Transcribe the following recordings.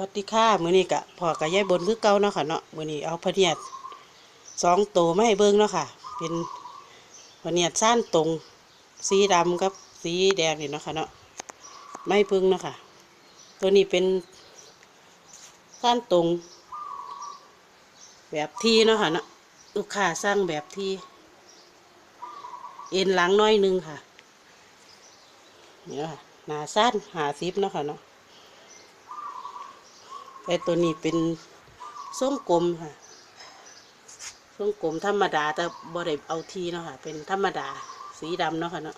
วัสดีค่ะมื้อนี้กะพอกับยายบนคือเก่าเนาะค่ะเนาะมื้อนี้เอาพเนียดสองตัวมาให้เบิ่งเนาะค่ะ เป็นพเนียดซ่านตรง สีดำกับสีแดงนี่เนาะค่ะเนาะไม่พึ่งเนาะค่ะ ตัวนี้เป็นซ่านตรง แบบที่เนาะค่ะเนาะลูกค้าสร้างแบบที่ เอ็นหลังน้อยนึงค่ะนี่เนาะค่ะหนาสั้นหาซิปเนาะค่ะเนาะ แต่ตัวนี้เป็นส้มกลมค่ะส้มกลมธรรมดาแต่บ่ได้เอาทีเนาะค่ะ เป็นธรรมดาสีดำเนาะค่ะเนาะ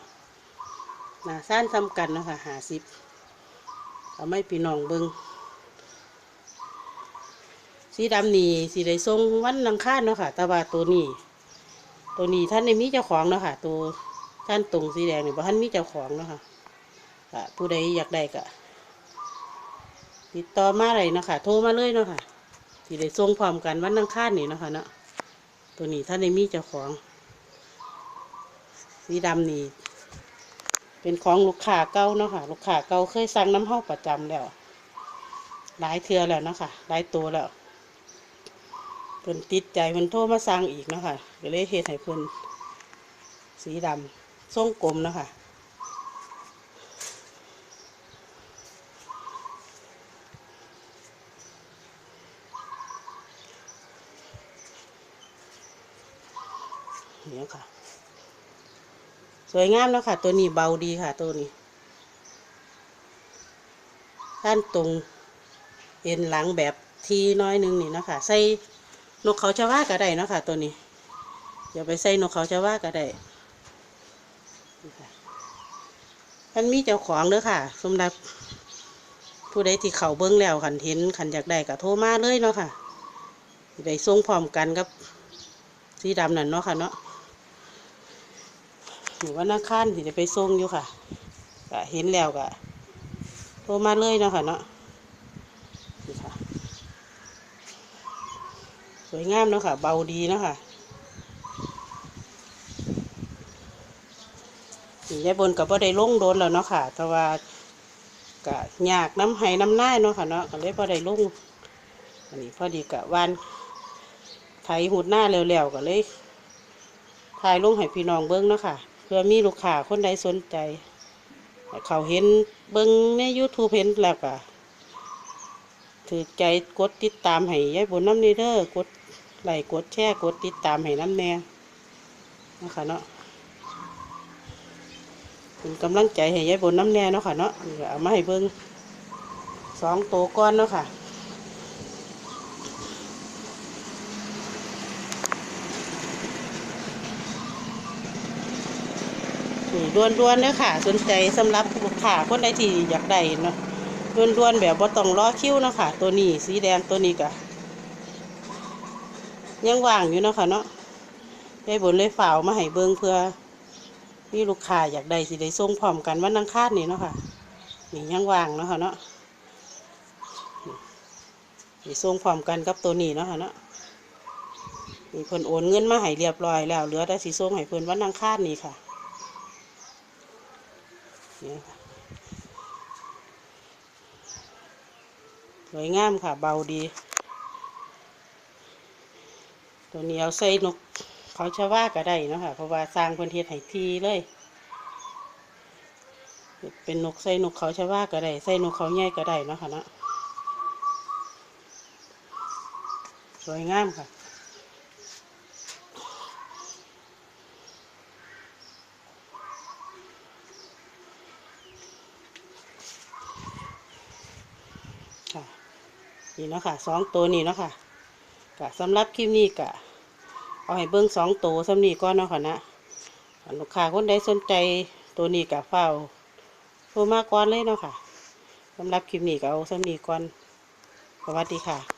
หนาสั้นทำกันเนาะค่ะหาสิบเอาไม่พี่น้องเบิงสีดำนี่สีได้ทรงวันลังคาเนาะค่ะ แต่ว่าตัวนี้ ตัวนี้ท่านในมีเจ้าของเนาะค่ะ ตัวท่านตรงสีแดงนี่บ่ท่านมีเจ้าของเนาะค่ะค่ะผู้ใดอยากได้ก็ ติดต่อมาเลยเนาะคะโทรมาเลยเนาะค่ะที่ได้ส่งพร้อมกันวันอังคารนี่เนาะค่ะเนาะตัวนี้ท่านในมีเจ้าของ สีดำนี่เป็นของลูกค้าเก่าเนาะค่ะ ลูกค้าเก่าเคยสั่งน้ำเฮ้าประจำแล้ว หลายเทือแล้วเนาะค่ะ หลายตัวแล้วเพิ่นติดใจเพิ่นโทรมาสั่งอีกเนาะค่ะก็เลยเฮ็ดให้เพิ่นสีดำทรงกลมเนาะค่ะ นี่ยค่ะ สวยงามแล้วค่ะ ตัวนี้เบาดีค่ะ ตัวนี้ท่านตรงเอ็นหลังแบบทีน้อยนึงนี่นะคะใส่นกเขาชะว่าก็ได้นะค่ะตัวนี้อย่าไปใส่นกเขาชะว่าก็ได้ท่านมีเจ้าของเด้อค่ะสำหรับผู้ใดที่เขาเบิ้งแล้วขันเห็นขันอยากได้ก็โทรมาเลยเนาะค่ะสิได้ส่งพร้อมกันกับสีดำนั่นเนาะค่ะเนาะ หรือว่านักข้านที่จะไปส่งอยู่ค่ะก็เห็นแล้วก็โทรมาเลยเนาะค่ะเนาะนี่ค่ะ สวยงามเนาะค่ะ เบาดีเนาะค่ะนี่ยายบนกับว่าได้ลงโดนแล้วเนาะค่ะ แต่ว่าก็ยากน้ำไห้น้ำหน้าเนาะค่ะเนาะก็เลยพอได้ลงอันนี้พอดีกะวันไถหุดหน้าเร็วๆก็เลยถ่ายลงให้พี่น้องเบิ้งเนาะค่ะ เพื่อมีลูกค้าคนใดสนใจ เขาเห็นเบิ้งใน YouTube เห็นแล้วก็ถือใจกดติดตามให้ยายบนน้ำนีเด้อกดไลค์กดแชร์กดติดตามให้น้ำแน่นะคะเนาะเป็นกำลังใจให้ยายบนน้ำแน่เนาะค่ะเนาะเอามาให้เบิ้งสองตัวก้อนเนาะค่ะ นี่ด้วนๆเด้อค่ะ สนใจสำหรับลูกค้าคนใดที่อยากได้เนาะด้วนๆแบบบ่ต้องรอคิวเนาะค่ะ ตัวนี้สีแดงตัวนี้ก็ยังว่างอยู่เนาะค่ะเนาะได้บนเลยฝ่าวมาให้เบิ่งเพื่อมีลูกค้าอยากได้สิได้ส่งพร้อมกันวันอังคารนี่เนาะค่ะนี่ยังว่างเนาะค่ะเนาะนี่ส่งพร้อมกันกับตัวนี้เนาะค่ะเนาะนี่เพิ่นโอนเงินมาให้เรียบร้อยแล้วเหลือแต่สิส่งให้เพิ่นวันอังคารนี่ค่ะ สวยงามค่ะ เบาดี ตัวนี้เอาใส่นก เขาชะว่าก็ได้นะคะเพราะว่าสร้างพื้นที่ให้ทีเลย เป็นนกใส่นกเขาชะว่าก็ได้ใส่นกเขาใหญ่ก็ได้นะคะเนาะสวยงามค่ะ นี่เนาะค่ะสองตัวนี่เนาะค่ะกะสำหรับคลิปนี้กะเอาให้เบิ้งสองตัวสำนีก้อนเนาะค่ะนะลูกค้าคนใดสนใจตัวนี้กะเฝ้าโทรมาก่อนเลยเนาะค่ะสำหรับคลิปนี้ก็เอาสำนีก่อนสวัสดีค่ะ